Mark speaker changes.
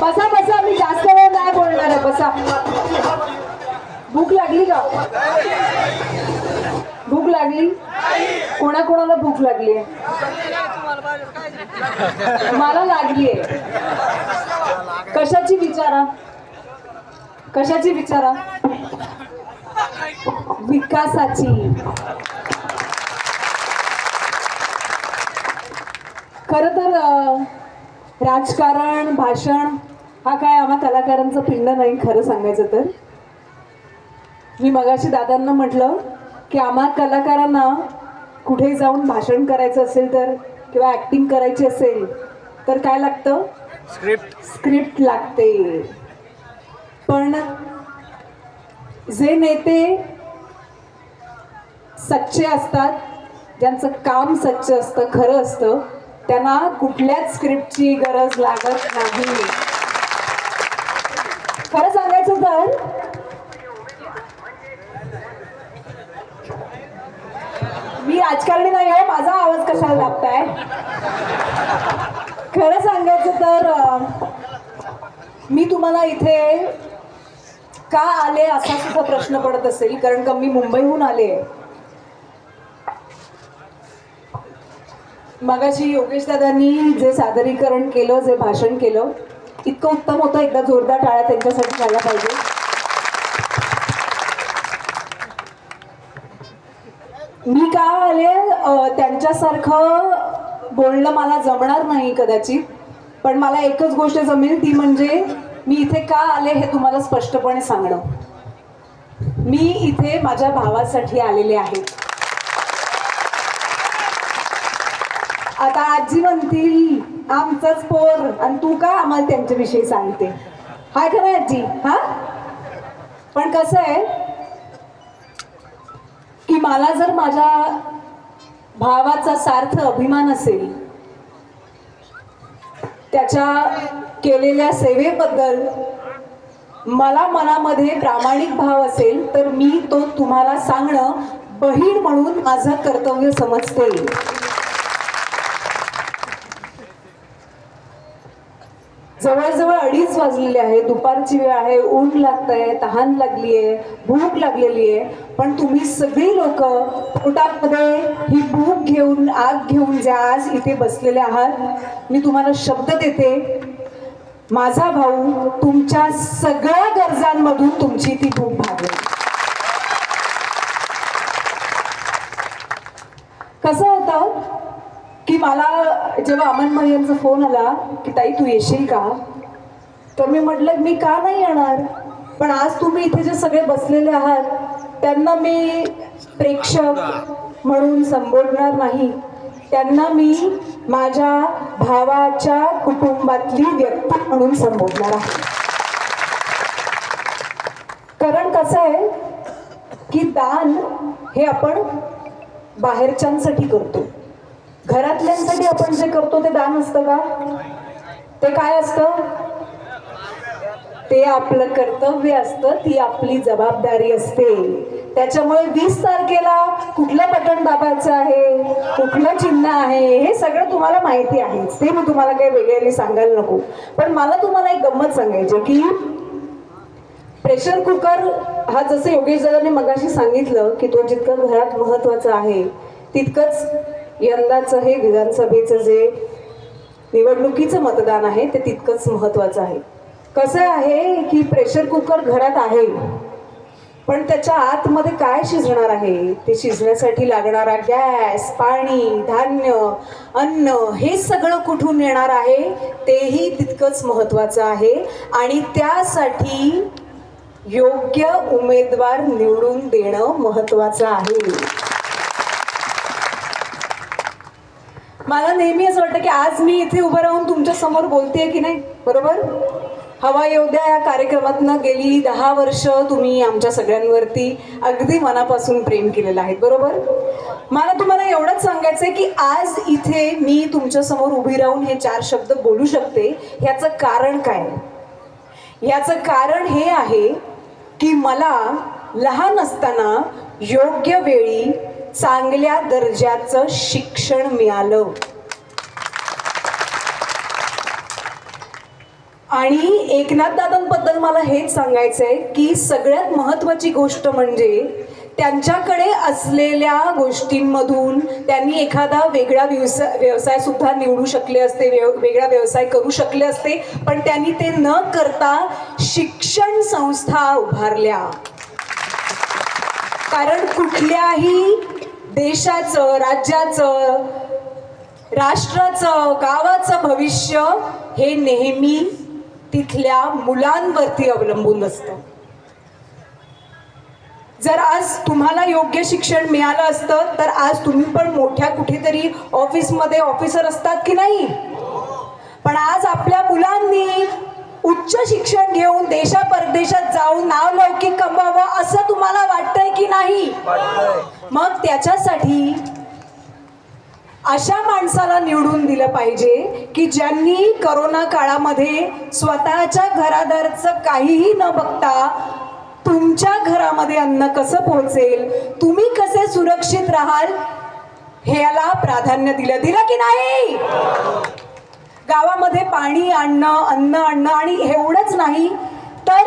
Speaker 1: बसा बसा मी जास्त वेळ नाही बोलणार आहे बसा. भूक लागली का? भूक लागली? कोणाकोणाला भूक लागली? मला लागली आहे. कशाची विचारा? कशाची विचारा? विकासाची. खर तर राजकारण भाषण हा काय आम्हा कलाकारांचा पिंड नाही खरं सांगायचं तर. मी मगाशी दादांना म्हटलं की आम्हा कलाकारांना कुठे जाऊन भाषण करायचं असेल तर किंवा ॲक्टिंग करायची असेल तर काय लागतं?
Speaker 2: स्क्रिप्ट
Speaker 1: स्क्रिप्ट लागते. पण जे नेते सच्चे असतात ज्यांचं काम सच्च असतं खरं असतं त्यांना कुठल्याच स्क्रिप्टची गरज लागत नाही. खरं सांगायचं तर मी राजकारणी नाही आहे माझा आवाज कशाला लागताय खरं सांगायचं तर मी तुम्हाला इथे का आले असा सुद्धा प्रश्न पडत असेल कारण का मी मुंबईहून आले मगाशी योगेश दादांनी जे सादरीकरण केलं जे भाषण केलं इतकं उत्तम होतं एकदा जोरदार टाळ्या त्यांच्यासाठी झाल्या पाहिजे. मी का आले? त्यांच्यासारखं बोलणं मला जमणार नाही कदाचित पण मला एकच गोष्ट जमेल ती म्हणजे मी इथे का आले हे तुम्हाला स्पष्टपणे सांगणं. मी इथे माझ्या भावासाठी आलेले आहे. आता आजी म्हणतील आमचाच पोर आणि तू का आम्हाला त्यांच्याविषयी सांगते? हाय खरं आजी हा? पण कसं आहे की मला जर माझ्या भावाचा सार्थ अभिमान असेल त्याच्या केलेल्या सेवेबद्दल मला मनामध्ये प्रामाणिक भाव असेल तर मी तो तुम्हाला सांगणं बहीण म्हणून माझं कर्तव्य समजते. जवळजवळ अडीच वाजलेले आहे. दुपारची वेळ आहे. ऊन लागत आहे तहान लागली आहे भूक लागलेली आहे. पण तुम्ही सगळी लोक पोटामध्ये ही भूक घेऊन आग घेऊन ज्या आज इथे बसलेले आहात मी तुम्हाला शब्द देते. माझा भाऊ तुमच्या सगळ्या गरजांमधून तुमची ती भूक भागेल. कसं होतं? की मला जेव्हा अमन मरियमचा फोन आला की ताई तू येशील का? तर मी म्हटलं मी का नाही येणार? पण आज तुम्ही इथे जे सगळे बसलेले आहात त्यांना मी प्रेक्षक म्हणून संबोधणार नाही. त्यांना मी माझ्या भावाच्या कुटुंबातली व्यक्ती म्हणून संबोधणार आहे. कारण कसं आहे की दान हे आपण बाहेरच्यांसाठी करतो. घरातल्यांसाठी आपण जे करतो ते दान असतं का? ते काय असतं? ते आपलं कर्तव्य असतं ती आपली जबाबदारी असते. त्याच्यामुळे वीस तारखेला कुठलं बटन दाबायचं आहे? कुठलं चिन्ह आहे? हे सगळं तुम्हाला माहिती आहे. ते मी तुम्हाला काही वेगळ्याने सांगायला नको. पण मला तुम्हाला एक गंमत सांगायची की प्रेशर कुकर हा जसं योगेश दादाने मगाशी सांगितलं की तो जितकं घरात महत्त्वाचा आहे तितकंच यंदाचं हे विधानसभेचं जे निवडणुकीचं मतदान आहे ते तितकंच महत्वाचं आहे. कसं आहे की प्रेशर कुकर घरात आहे पण त्याच्या आतमध्ये काय शिजणार आहे? ते शिजण्यासाठी लागणारा गॅस पाणी धान्य अन्न हे सगळं कुठून येणार आहे? तेही तितकंच महत्वाचं आहे आणि त्यासाठी योग्य उमेदवार निवडून देणं महत्वाचं आहे. मला नेहमी असं वाटतं की आज मी इथे उभं राहून तुमच्यासमोर बोलते की नाही? बरोबर? हवा योद्धा या कार्यक्रमातनं गेली दहा वर्ष तुम्ही आमच्या सगळ्यांवरती अगदी मनापासून प्रेम केलेलं आहे बरोबर? मला तुम्हाला एवढंच सांगायचं आहे की आज इथे मी तुमच्यासमोर उभी राहून हे चार शब्द बोलू शकते. ह्याचं कारण काय? याचं कारण हे आहे की मला लहान असताना योग्य वेळी चांगल्या दर्जाचं शिक्षण मिळालं. आणि एकनाथ दादांबद्दल मला हेच सांगायचं आहे की सगळ्यात महत्त्वाची गोष्ट म्हणजे त्यांच्याकडे असलेल्या गोष्टींमधून त्यांनी एखादा वेगळा व्यवसाय व्यवसाय सुद्धा निवडू शकले असते व्यव वेगळा व्यवसाय करू शकले असते पण त्यांनी ते न करता शिक्षण संस्था उभारल्या. कारण कुठल्याही देशाचं राज्याचं राष्ट्राचं गावाचं भविष्य हे नेहमी तिथल्या मुलांवरती अवलंबून असतं. जर आज तुम्हाला योग्य शिक्षण मिळालं असतं तर आज तुम्ही पण मोठ्या कुठेतरी ऑफिसमध्ये ऑफिसर असतात की नाही? पण आज आपल्या मुलांनी उच्च शिक्षण घेऊन देशा परदेशात जाऊन नाव लौकिक कमवावं असं तुम्हाला वाटतंय की नाही? मग त्याच्यासाठी अशा माणसाला निवडून दिलं पाहिजे की ज्यांनी करोना काळामध्ये स्वतःच्या घरादारचं काहीही न बघता तुमच्या घरामध्ये अन्न कसं पोहोचेल तुम्ही कसे सुरक्षित राहाल ह्याला प्राधान्य दिलं. दिलं की नाही? गावामध्ये पाणी आणणं अन्न आणणं आणि एवढंच नाही तर